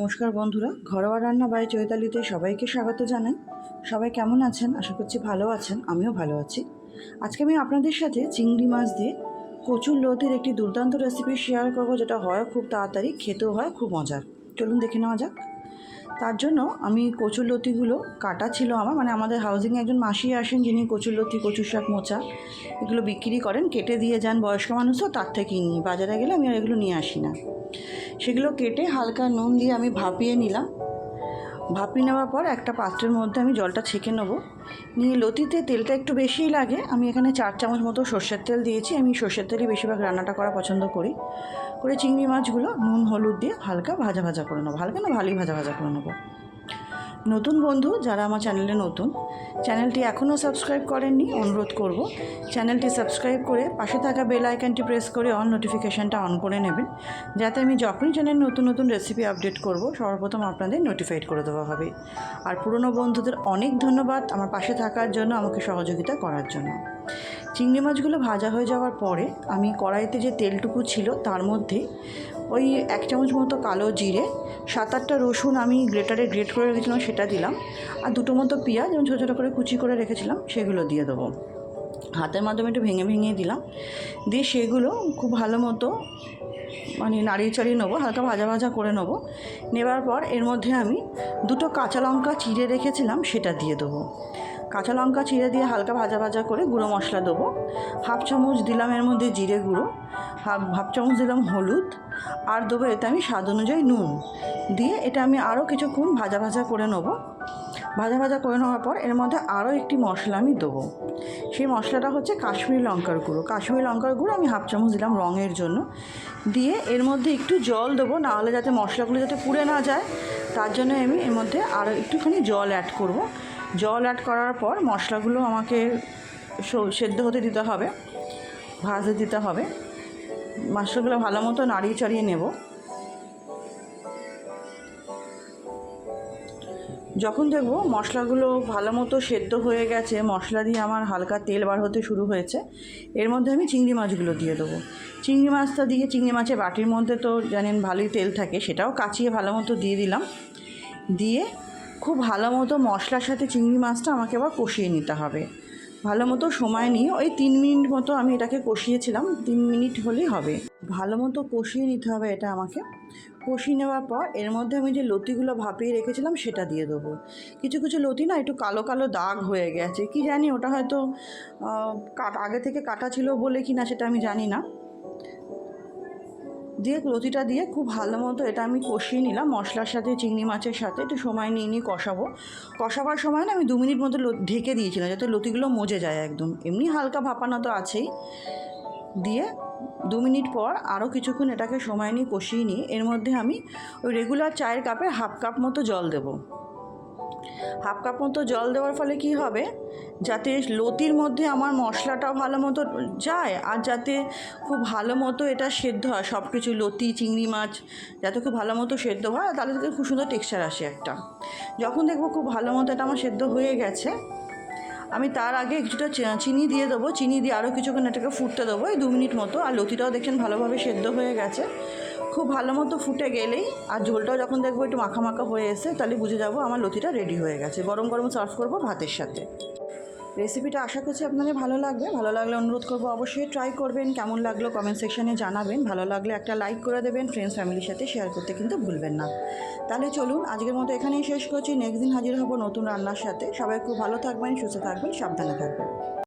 নমস্কার বন্ধুরা, ঘরোয়া রান্না বাই চৈতালিতে সবাইকে স্বাগত জানাই। সবাই কেমন আছেন? আশা করছি ভালো আছেন, আমিও ভালো আছি। আজকে আমি আপনাদের সাথে চিংড়ি মাছ দিয়ে কচুর লতির একটি দুর্দান্ত রেসিপি শেয়ার করব, যেটা হয় খুব তাড়াতাড়ি, খেতেও হয়, খুব মজার। চলুন দেখে নেওয়া যাক। তার জন্য আমি কচুর লতিগুলো, কাটা ছিল আমার মানে আমাদের হাউজিংয়ে একজন মাসি আসেন, যিনি কচুর লতি, কচুর শাক, মোচা এগুলো বিক্রি করেন, কেটে দিয়ে যান বয়স্ক মানুষও, তার থেকেই নিই। বাজারে গেলে আমি আর এগুলো নিয়ে আসি না। সেগুলো কেটে হালকা নুন দিয়ে আমি ভাপিয়ে নিলাম। ভাপিয়ে নেওয়ার পর একটা পাত্রের মধ্যে আমি জলটা ছেঁকে নেব। নিয়ে লতিতে তেলটা একটু বেশিই লাগে। আমি এখানে চার চামচ মতো সর্ষের তেল দিয়েছি। আমি সর্ষের তেলই বেশিরভাগ রান্নাটা করা পছন্দ করি। করে চিংড়ি মাছগুলো নুন, হলুদ দিয়ে হালকা ভাজা ভাজা করে নেব। হালকা না ভালোই ভাজা ভাজা করে নেব। নতুন বন্ধু যারা আমার চ্যানেলে নতুন, চ্যানেলটি এখনও সাবস্ক্রাইব করেননি, অনুরোধ করব, চ্যানেলটি সাবস্ক্রাইব করে পাশে থাকা বেল আইকনটি প্রেস করে অন নোটিফিকেশানটা অন করে নেবেন, যাতে আমি যখনই চ্যানেল নতুন নতুন রেসিপি আপডেট করব, সর্বপ্রথম আপনাদের নোটিফাইড করে দেওয়া হবে। আর পুরনো বন্ধুদের অনেক ধন্যবাদ আমার পাশে থাকার জন্য, আমাকে সহযোগিতা করার জন্য। চিংড়ি মাছগুলো ভাজা হয়ে যাওয়ার পরে আমি কড়াইতে যে তেলটুকু ছিল তার মধ্যে ওই এক চামচ মতো কালো জিরে, সাত আটটা রসুন আমি গ্রেটারে গ্রেট করে রেখেছিলাম সেটা দিলাম, আর দুটো মতো পেঁয়াজ যেমন ছোটো ছোটো করে কুচি করে রেখেছিলাম সেগুলো দিয়ে দেবো। হাতের মাধ্যমে একটু ভেঙে ভেঙে দিলাম, দিয়ে সেগুলো খুব ভালো মতো মানে নাড়িয়ে চাড়িয়ে নেব, হালকা ভাজা ভাজা করে নেব। নেবার পর এর মধ্যে আমি দুটো কাঁচা লঙ্কা চিড়ে রেখেছিলাম, সেটা দিয়ে দেবো। কাঁচা লঙ্কা চিড়ে দিয়ে হালকা ভাজা ভাজা করে গুঁড়ো মশলা দেবো। হাফ চামচ দিলাম এর মধ্যে জিরে গুঁড়ো, হাফ হাফ চামচ দিলাম হলুদ, আর দেবো এতে আমি স্বাদ অনুযায়ী নুন। দিয়ে এটা আমি আরও কিছুক্ষণ ভাজা ভাজা করে নেব। ভাজা ভাজা করে নেওয়ার পর এর মধ্যে আরও একটি মশলা আমি দেবো। সেই মশলাটা হচ্ছে কাশ্মীরি লঙ্কার গুঁড়ো। কাশ্মীরি লঙ্কার গুঁড়ো আমি হাফ চামচ দিলাম রঙের জন্য। দিয়ে এর মধ্যে একটু জল দেবো নাহলে যাতে মশলাগুলো যাতে পুড়ে না যায়, তার জন্য আমি এর মধ্যে আরও একটুখানি জল অ্যাড করব। জল অ্যাড করার পর মশলাগুলো আমাকে সেদ্ধ হতে দিতে হবে, ভাজতে দিতে হবে। মশলাগুলো ভালো মতো নাড়িয়ে চাড়িয়ে নেব। যখন দেখব মশলাগুলো ভালো মতো সেদ্ধ হয়ে গেছে, মশলা দিয়ে আমার হালকা তেল বার হতে শুরু হয়েছে, এর মধ্যে আমি চিংড়ি মাছগুলো দিয়ে দেবো। চিংড়ি মাছটা দিয়ে চিংড়ি মাছের বাটির মধ্যে তো জানেন ভালোই তেল থাকে, সেটাও কাচিয়ে ভালো মতো দিয়ে দিলাম। দিয়ে খুব ভালো মতো মশলার সাথে চিংড়ি মাছটা আমাকে আবার কষিয়ে নিতে হবে। ভালো মতো সময় নিয়ে ওই তিন মিনিট মতো আমি এটাকে কষিয়েছিলাম, তিন মিনিট হলেই হবে। ভালো মতো কষিয়ে নিতে হবে এটা আমাকে। কষিয়ে নেওয়ার পর এর মধ্যে আমি যে লতিগুলো ভাপিয়ে রেখেছিলাম সেটা দিয়ে দেবো। কিছু কিছু লতি না একটু কালো কালো দাগ হয়ে গেছে। কি জানি ওটা হয়তো আগে থেকে কাটা ছিল বলে কি না সেটা আমি জানি না। দিয়ে লতিটা দিয়ে খুব ভালো মতো এটা আমি কষিয়ে নিলাম। মশলার সাথে, চিংড়ি মাছের সাথে একটু সময় নিয়ে নিয়ে কষাবো। কষাবার সময় না আমি দু মিনিট মতো ঢেকে দিয়েছিলাম যাতে লতিগুলো মজে যায় একদম। এমনি হালকা ভাপানো তো আছেই। দিয়ে দু মিনিট পর আরও কিছুক্ষণ এটাকে সময় নিয়ে কষিয়ে নিয়ে এর মধ্যে আমি ওই রেগুলার চায়ের কাপে হাফ কাপ মতো জল দেবো। হাফ কাপ মতো জল দেওয়ার ফলে কি হবে? যাতে লতির মধ্যে আমার মশলাটাও ভালো মতো যায়, আর যাতে খুব ভালো মতো এটা সেদ্ধ হয় সব কিছু লতি, চিংড়ি মাছ, যাতে খুব ভালো মতো সেদ্ধ হয় তাহলে থেকে খুব সুন্দর টেক্সচার আসে একটা। যখন দেখব খুব ভালো মতো এটা আমার সেদ্ধ হয়ে গেছে, আমি তার আগে কিছুটা চিনি দিয়ে দেবো। চিনি দিয়ে আরও কিছুক্ষণ এটাকে ফুটতে দেবো, এই দু মিনিট মতো। আর লতিটাও দেখছেন ভালোভাবে সেদ্ধ হয়ে গেছে। খুব ভালো মতো ফুটে গেলেই আর ঝোলটাও যখন দেখব একটু মাখা মাখা হয়ে এসে, তাহলে বুঝে যাব আমার লতিটা রেডি হয়ে গেছে। গরম গরম সার্ভ করব ভাতের সাথে। রেসিপিটা আশা করছি আপনাদের ভালো লাগবে। ভালো লাগলে অনুরোধ করব অবশ্যই ট্রাই করবেন। কেমন লাগল কমেন্ট সেকশনে জানাবেন। ভালো লাগলে একটা লাইক করে দেবেন। ফ্রেন্ডস ফ্যামিলির সাথে শেয়ার করতে কিন্তু ভুলবেন না। তাহলে চলুন, আজকের মতো এখানেই শেষ করছি। নেক্সট দিন হাজির হব নতুন রান্নার সাথে। সবাই খুব ভালো থাকবেন, সুস্থ থাকবেন, সাবধানে থাকবেন।